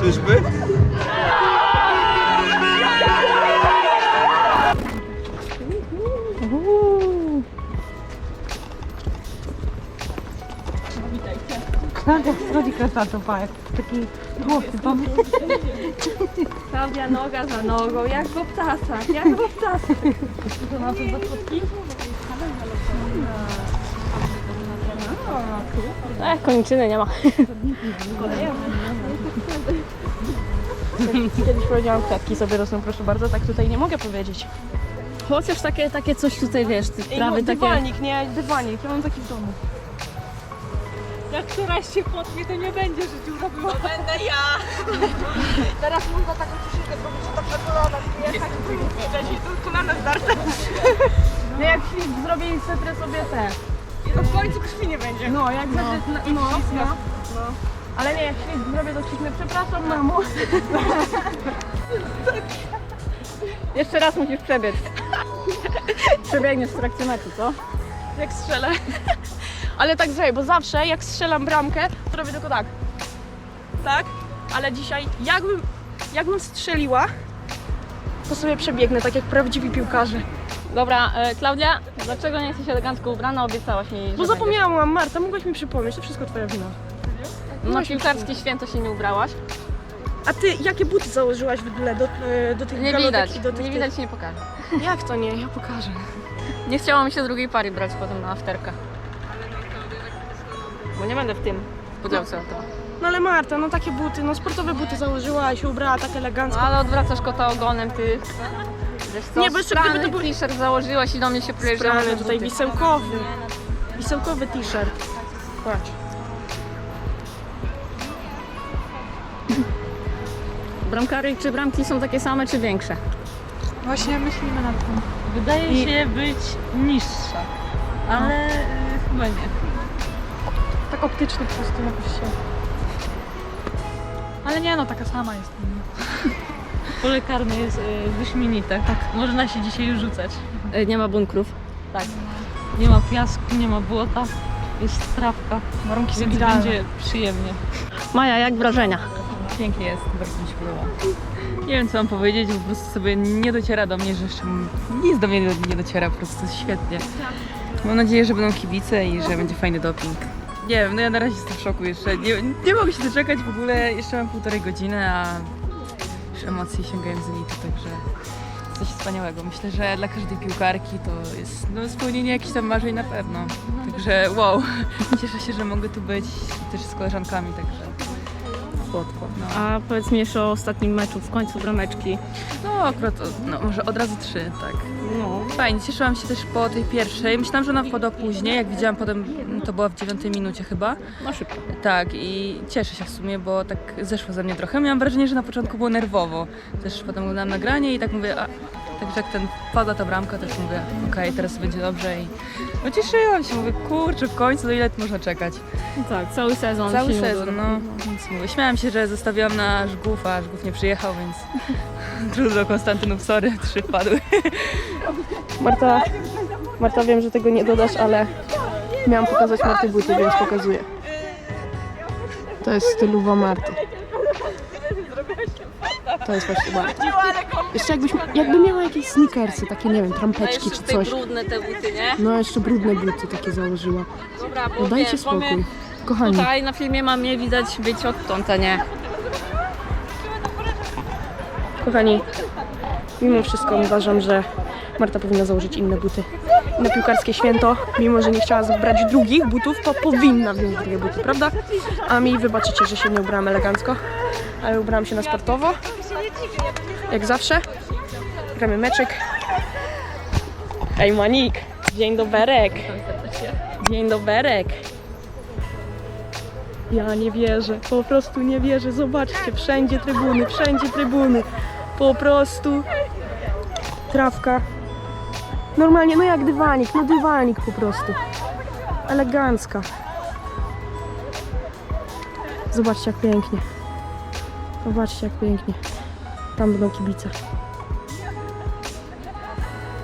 Czyżby? Klaudia strodzi kresaczą, pa, jak taki chłopcy, pan. Klaudia noga za nogą, jak w obcasach, jak w obcasach. To na to do krótki? E, koniczyny nie ma. Kiedyś powiedziałam, kwiatki sobie rosną, proszę bardzo, tak tutaj nie mogę powiedzieć. Chociaż takie, takie coś tutaj, wiesz, te Ej, trawy no, takie... dywanik, nie, dywanik, ja mam taki w domu. Jak któraś się potnie, to nie będzie, że dziura była. Teraz można taką ciszynkę zrobić, że tak na kolanach jechać, wcześniej to kolana zdarte. No jak ślizg zrobię i setrę sobie te. No w końcu krwi nie będzie. No, jak no. no, no, no, no. Ale nie, jak ślizg zrobię, to krzyknę, przepraszam mamo. Jeszcze raz musisz przebiec. Przebiegniesz w trakcie meczu, co? Jak strzelę. Ale tak zrobię, bo zawsze jak strzelam bramkę, to robię tylko tak. Tak? Ale dzisiaj jakbym, jakbym strzeliła, to sobie przebiegnę, tak jak prawdziwi piłkarze. Dobra, e, Klaudia, dlaczego nie jesteś elegancko ubrana? Obiecałaś mi, że Bo zapomniałam, Marta, mogłaś mi przypomnieć, to wszystko twoja wina. Na piłkarskie święto się nie ubrałaś. A ty jakie buty założyłaś w ogóle do, e, do tych Nie galotek widać, i do tych... nie widać, nie pokażę. Jak to nie? Ja pokażę. Nie chciało mi się drugiej pary brać potem na afterkę. Bo nie będę w tym. W podziałce o to. No ale Marta, no takie buty, no sportowe buty założyła, się ubrała tak No elegancko. ale odwracasz kota ogonem, ty. Wiesz co, Nie, bo jeszcze gdyby to był- t-shirt założyłaś i do mnie się mam tutaj buty. wisełkowy. Wisełkowy t-shirt. Patrz. Bramkary czy bramki są takie same, czy większe? Właśnie myślimy nad tym. Wydaje się być niższa, ale y, chyba nie. Tak optycznie po prostu jakoś się... Ale nie no, taka sama jest. Pole karne jest y, wyśmienite. Tak. Można się dzisiaj rzucać. E, Nie ma bunkrów. Tak. Nie ma piasku, nie ma błota, jest trawka, Warunki są będzie przyjemnie. Maja, jak wrażenia? Pięknie jest, bardzo mi się podoba. Nie wiem co mam powiedzieć, po prostu sobie nie dociera do mnie, że jeszcze nic do mnie nie dociera, po prostu świetnie. Mam nadzieję, że będą kibice i że będzie fajny doping. Nie wiem, no ja na razie jestem w szoku jeszcze. Nie, nie mogę się doczekać w ogóle, jeszcze mam półtorej godziny, a już emocje sięgają zenitu, także coś wspaniałego. Myślę, że dla każdej piłkarki to jest no, spełnienie jakichś tam marzeń na pewno. Także wow, cieszę się, że mogę tu być też z koleżankami, także słodko. No. A powiedz mi jeszcze o ostatnim meczu, w końcu brameczki. No akurat, no, może od razu trzy, tak. No. Fajnie, cieszyłam się też po tej pierwszej. Myślałam, że ona wpada później, jak widziałam potem, mm, to była w dziewiątej minucie chyba. No szybko. Tak, i cieszę się w sumie, bo tak zeszło ze mnie trochę. Miałam wrażenie, że na początku było nerwowo. Też potem oglądałam nagranie i tak mówię, a także jak ten wpadła ta bramka, też mówię, okej, teraz będzie dobrze i no cieszyłam się, mówię, kurczę, w końcu, do ile można czekać? No tak, cały sezon. Cały się nie sezon, no. Więc mówię, śmiałam się, że zostawiłam na Żgów, a Żgów nie przyjechał, więc trudno, Konstantynów, sorry, trzy wpadły. Marta, Marta, wiem, że tego nie dodasz, ale miałam pokazać Marty buty, więc pokazuję. To jest stylowa Marty. To jest właśnie Marta. Jeszcze jakbyś, jakby miała jakieś sneakersy, takie nie wiem, trampeczki czy coś. brudne te buty, nie? No jeszcze brudne buty takie założyła. Dobra, bo No dajcie wiesz, spokój. Kochani, Tutaj na filmie ma mnie widać być odtąd, a nie. kochani, mimo wszystko uważam, że Marta powinna założyć inne buty. Na piłkarskie święto, mimo że nie chciała brać drugich butów, to powinna wziąć drugie buty, prawda? A mi wybaczycie, że się nie ubrałam elegancko, ale ubrałam się na sportowo. Jak zawsze. Gramy meczek. Hej Manik, dzień doberek. Dzień doberek. Ja nie wierzę, po prostu nie wierzę. Zobaczcie, wszędzie trybuny, wszędzie trybuny. Po prostu trawka. Normalnie, no jak dywanik, no dywanik po prostu. Elegancka. Zobaczcie jak pięknie. Zobaczcie jak pięknie. Tam będą kibice.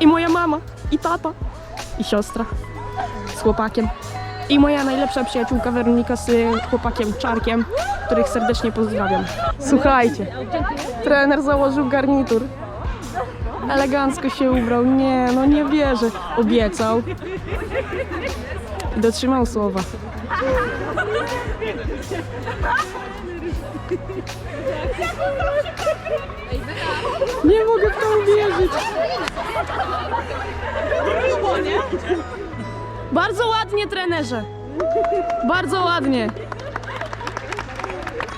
I moja mama, i tata, i siostra z chłopakiem. i moja najlepsza przyjaciółka Weronika z y, chłopakiem Czarkiem, których serdecznie pozdrawiam. Słuchajcie, trener założył garnitur. Elegancko się ubrał. Nie, no nie wierzę. Obiecał. I dotrzymał słowa. Nie mogę w to uwierzyć. Bardzo ładnie, trenerze. Bardzo ładnie.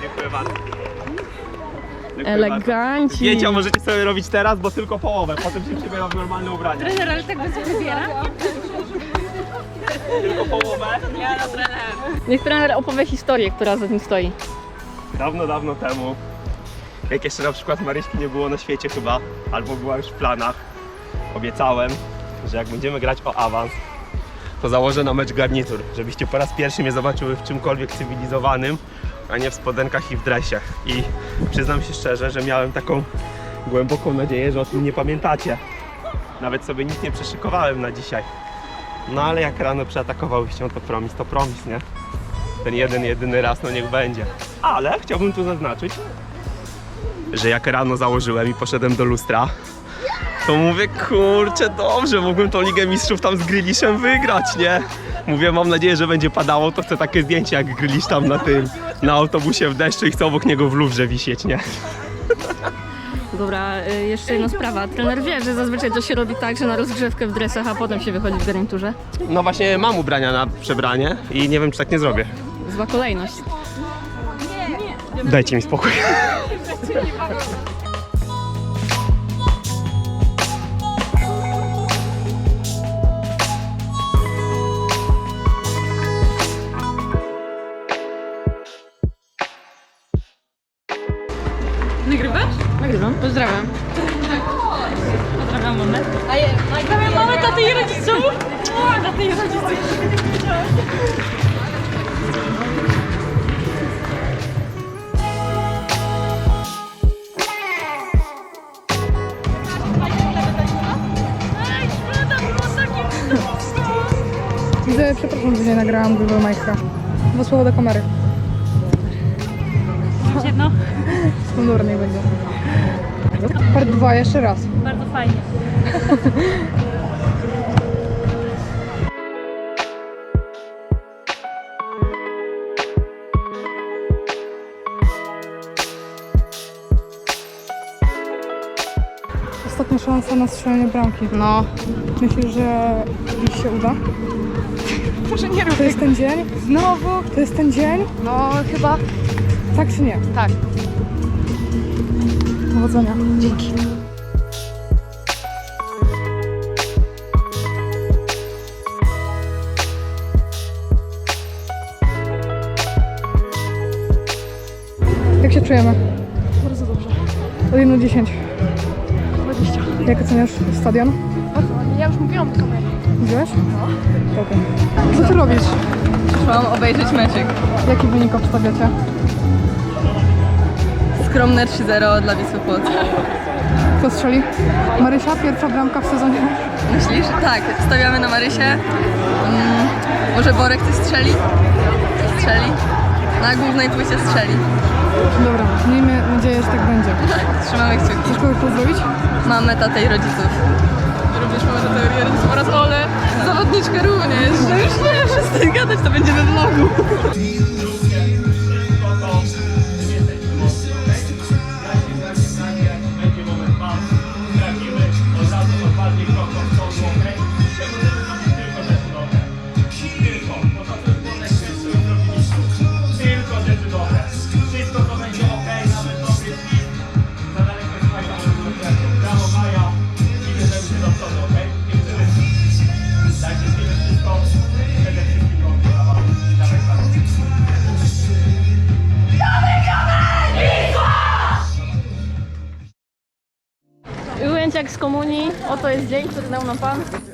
Dziękuję bardzo. Dziękuję Eleganci. Zdjęcia możecie sobie robić teraz, bo tylko połowę, potem się przebiera w normalne ubranie. Trener, ale tak bez wybiera? Tylko połowę. Niech trener opowie historię, która za tym stoi. Dawno, dawno temu, jak jeszcze na przykład Maryśki nie było na świecie chyba, albo była już w planach, obiecałem, że jak będziemy grać o awans, to założę na mecz garnitur, żebyście po raz pierwszy mnie zobaczyły w czymkolwiek cywilizowanym, a nie w spodenkach i w dresie. I przyznam się szczerze, że miałem taką głęboką nadzieję, że o tym nie pamiętacie. Nawet sobie nic nie przeszykowałem na dzisiaj. No ale jak rano przeatakowałyście, to promis, to promis, nie? Ten jeden, jedyny raz, no niech będzie. Ale chciałbym tu zaznaczyć, że jak rano założyłem i poszedłem do lustra, to mówię, kurczę, dobrze, mógłbym tą Ligę Mistrzów tam z Gryliszem wygrać, nie? Mówię, mam nadzieję, że będzie padało, to chcę takie zdjęcie, jak Grylisz tam na tym, na autobusie w deszczu i chcę obok niego w lufrze wisieć, nie? Dobra, y, jeszcze jedna sprawa. Trener wie, że zazwyczaj to się robi tak, że na rozgrzewkę w dresach, a potem się wychodzi w garniturze. No właśnie mam ubrania na przebranie i nie wiem, czy tak nie zrobię. Zła kolejność. Dajcie mi spokój. 去你妈的 nagrałam Google Mike'a. Dwa słowa do kamery. Jedno. Dobra, niech będzie. Part 2, jeszcze raz. Bardzo fajnie. szansa na strzelenie bramki. No, Myślisz, że dziś się uda? proszę nie rób To jest ten dzień? Znowu? To jest ten dzień? No, chyba Tak czy nie? tak. Powodzenia. Dzięki. Jak się czujemy? Bardzo dobrze. Od 1 do 10. 20. Jak oceniasz stadion? Ja już mówiłam do kamery. Widziałeś? Dobra. Co ty robisz? Przyszłam obejrzeć meczek. Jaki wynik obstawiacie? Skromne 3-0 dla Wisły Płock. Kto strzeli? Marysia, pierwsza bramka w sezonie. Myślisz? Tak, stawiamy na Marysię. Mm, może Borek coś strzeli? Strzeli. Na głównej płycie strzeli. Dobra, miejmy nadzieję, że tak będzie. Trzymamy kciuki. Chcesz kogoś pozdrowić? Mamy tatę i rodziców. Również mamy do teorii rodziców oraz Ole, zawodniczkę również. No już nie, przestań gadać, to będzie we vlogu. Komunii. Oto jest dzień,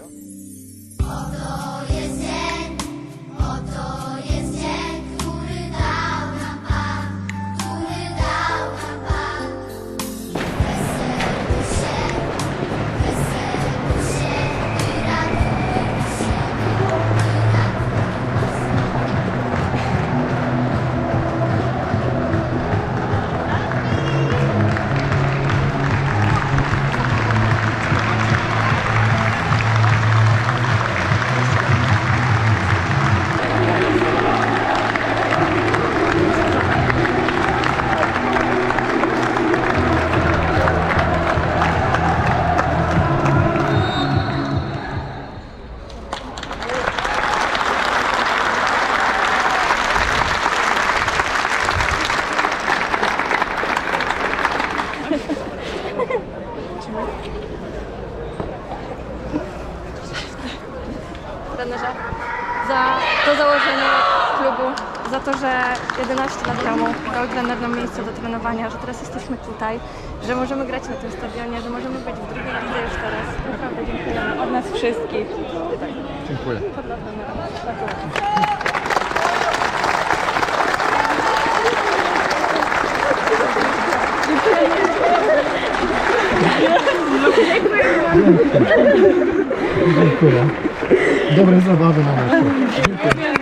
to, że 11 lat temu dał trener nam miejsce do trenowania, że teraz jesteśmy tutaj, że możemy grać na tym stadionie, że możemy być w drugiej lidze już teraz. Naprawdę dziękujemy. Od nas wszystkich. Dziękuję. Dziękuję. Dobre zabawy na meczu. Dziękuję.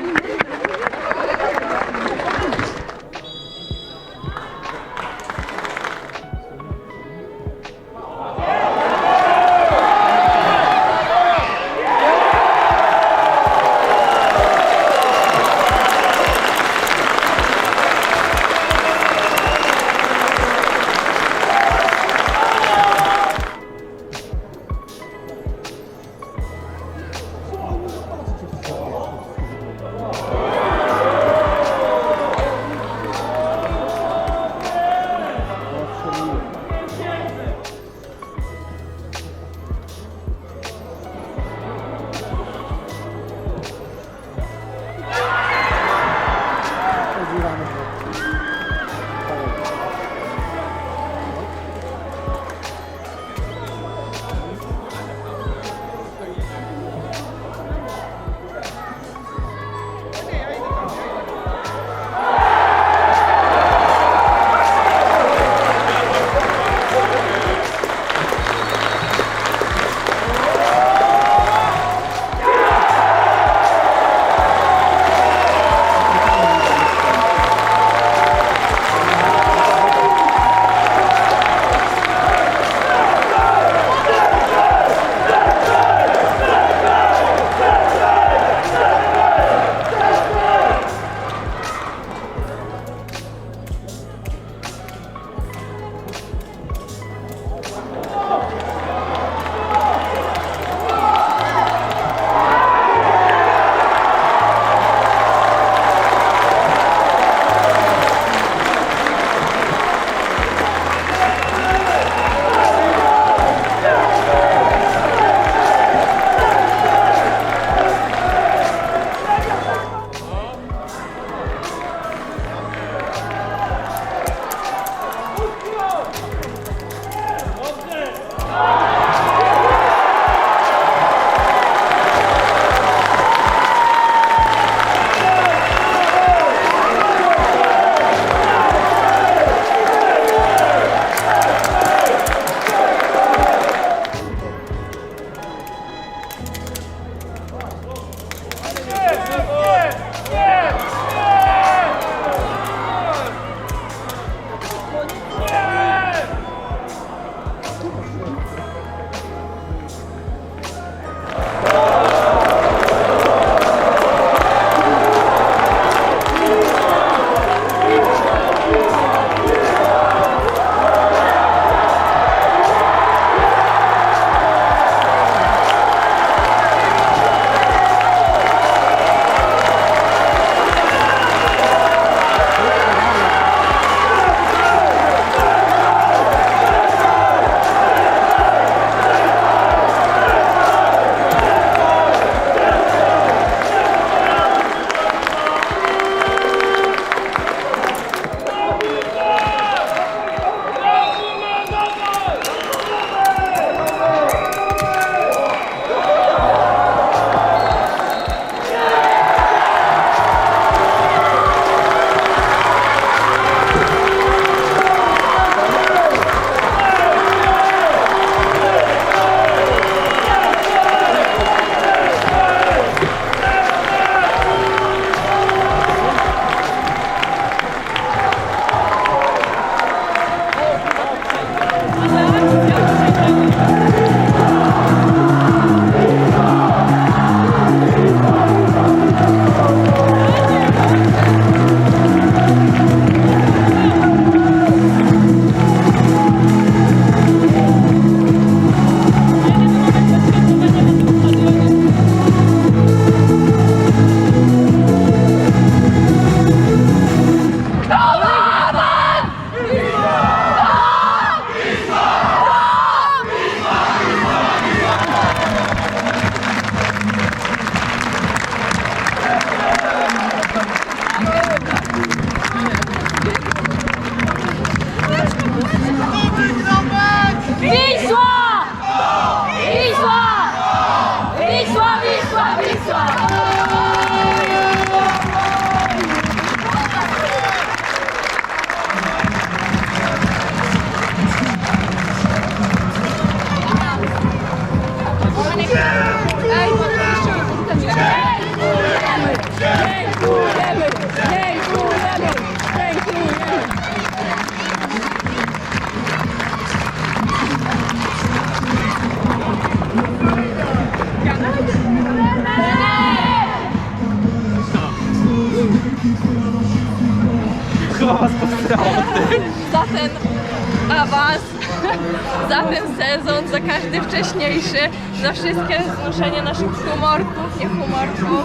Za wszystkie znoszenie naszych humorków, nie humorków,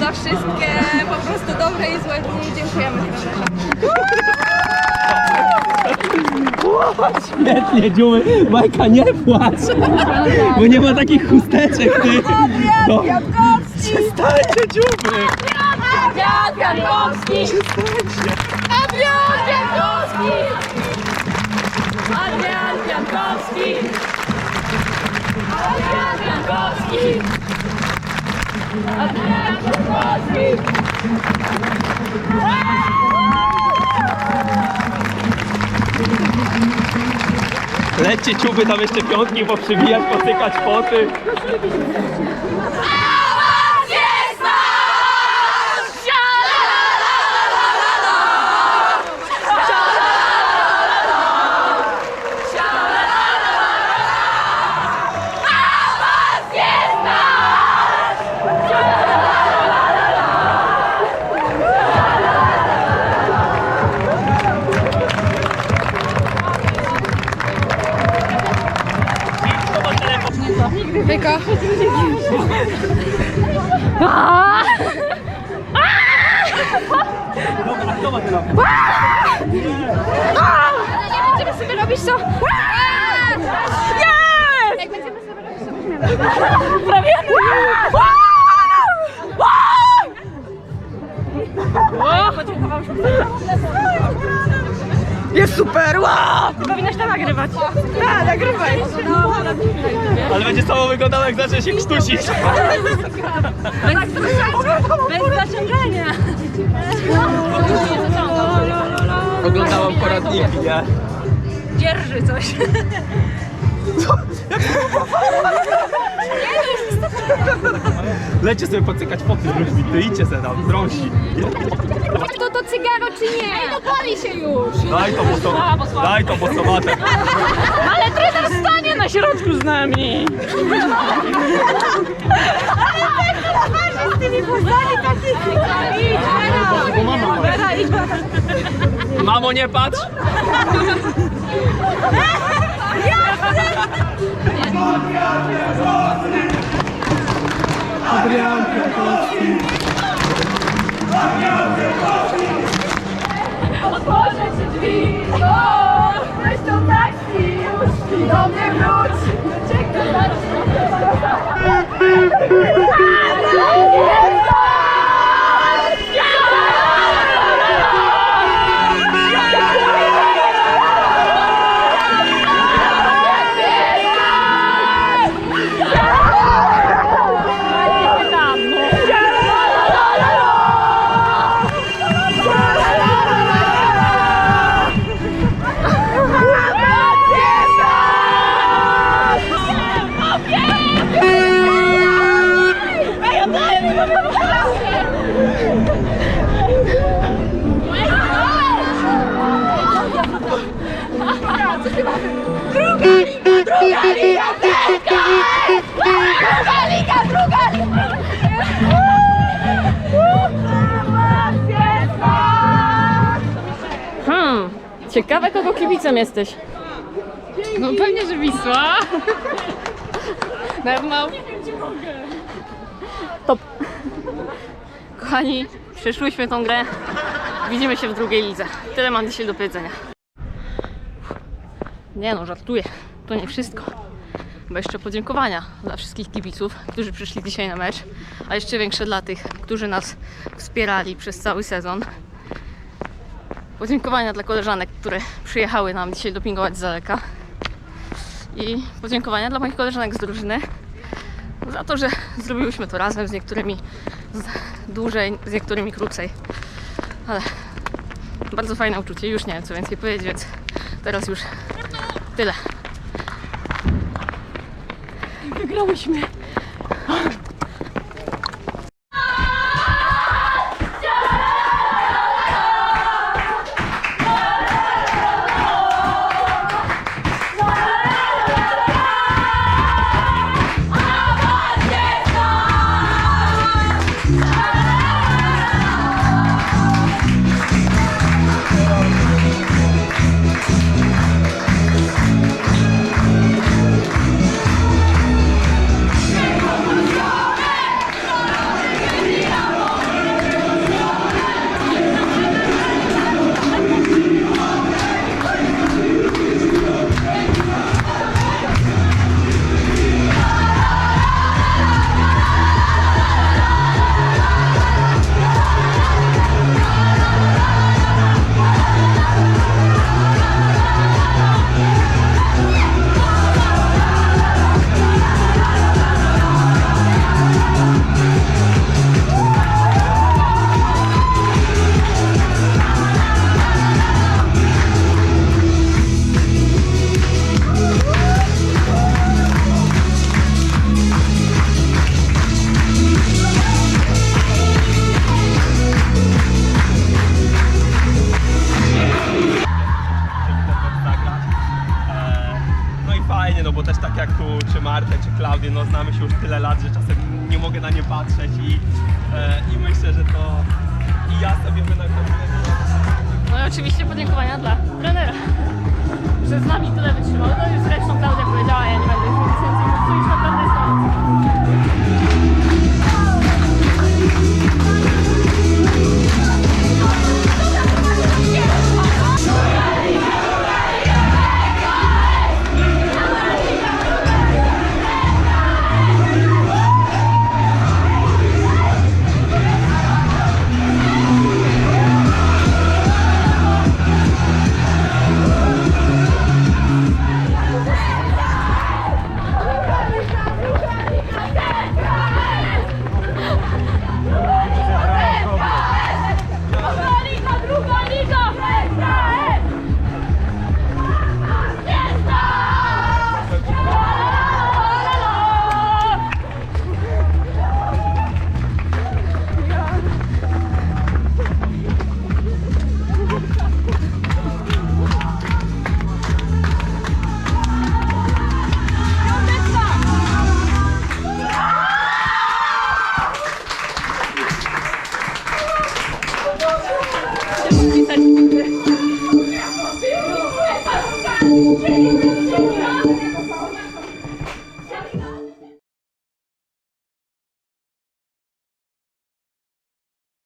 za wszystkie po prostu dobre i złe dni. Dziękujemy. Świetnie, dziumy. Majka, nie płacz. Bo nie ma takich chusteczek, ty. No. Przestańcie, dziumy. Adrian Piankowski! Adrian Piankowski! Adrian Piankowski! Adrian Piankowski! Adrian Piankowski! Lećcie ciuby tam jeszcze piątki poprzybijać, potykać poty. Super! Wow! Powinnaś to nagrywać. Tak, nagrywaj. Ale będzie samo wyglądało jak zacznie się krztusić. Bez zaciągania. Oglądałam poradniki, nie? Dzierży coś. Lecie sobie pocykać poty z ludźmi, to idźcie sobie tam, drąsi. Cygaro czy nie? No pali się już. Daj to boso, daj to bosowate. Ale trener stanie na środku z nami! Z tymi burzami takimi. Vera, idź. Mamo, nie patrz! Otworzę ci drzwi. Weź tą taksi. I do mnie wróć. Czekaj. Hmm, ciekawe kogo kibicem jesteś. No pewnie, że Wisła. Pewno. Top. Kochani, przeszłyśmy tą grę. Widzimy się w drugiej lidze. Tyle mam dzisiaj do powiedzenia. Nie no, żartuję. To nie wszystko. Bo jeszcze podziękowania dla wszystkich kibiców, którzy przyszli dzisiaj na mecz, a jeszcze większe dla tych, którzy nas wspierali przez cały sezon. Podziękowania dla koleżanek, które przyjechały nam dzisiaj dopingować z daleka. I podziękowania dla moich koleżanek z drużyny za to, że zrobiłyśmy to razem z niektórymi z dłużej, z niektórymi krócej. Ale bardzo fajne uczucie. Już nie wiem co więcej powiedzieć, więc teraz już tyle. Wygrałyśmy. i oczywiście podziękowania dla trenera, że z nami tyle wytrzymał, no i zresztą dla